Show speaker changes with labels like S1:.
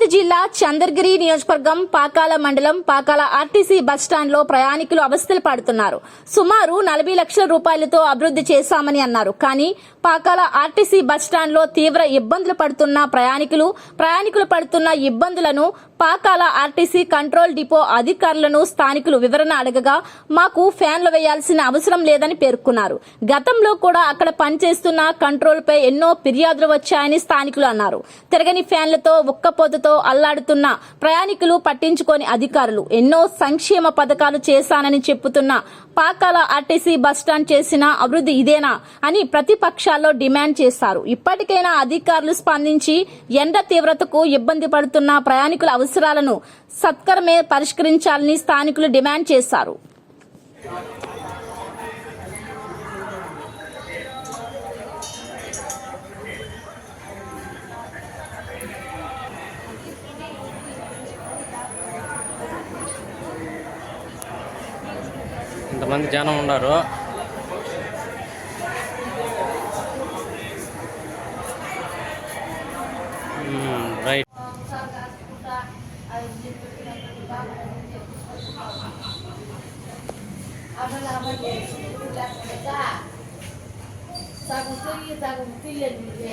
S1: తిరుపతి జిల్లా చంద్రగిరి నియోజకవర్గం పాకాల మండలం పాకాల ఆర్టీసీ బస్ స్టాండ్లో ప్రయాణికులు అవస్థలు పడుతున్నారు. సుమారు నలభై లక్షల రూపాయలతో అభివృద్ధి చేశామని అన్నారు. కానీ పాకాల ఆర్టీసీ బస్ స్టాండ్లో తీవ్ర ఇబ్బందులు పడుతున్న ప్రయాణికులు ప్రయాణికులు పడుతున్న ఇబ్బందులను పాకాల ఆర్టీసీ కంట్రోల్ డిపో అధికారులను స్థానికులు వివరణ అడగగా మాకు ఫ్యాన్లు వేయాల్సిన అవసరం లేదని పేర్కొన్నారు. గతంలో కూడా అక్కడ పనిచేస్తున్న కంట్రోల్ పై ఎన్నో ఫిర్యాదులు వచ్చాయని స్థానికులు అన్నారు. తిరగని ఫ్యాన్లతో ఉక్కపోతతో అల్లాడుతున్న ప్రయాణికులు పట్టించుకోని అధికారులు. ఎన్నో సంక్షేమ పథకాలు చేశానని చెప్పుతున్న పాకాల ఆర్టీసీ బస్టాండ్ చేసిన అభివృద్ధి ఇదేనా అని ప్రతిపక్షాల్లో డిమాండ్ చేశారు. ఇప్పటికైనా అధికారులు స్పందించి ఎండ తీవ్రతకు ఇబ్బంది పడుతున్న ప్రయాణికుల అవసరాలను సత్కరమే పరిష్కరించాలని స్థానికులు డిమాండ్ చేశారు.
S2: ఇంతమంది జనం ఉన్నారు మ్మ్, రైట్
S3: సగం తిరిగి సగం తీయండి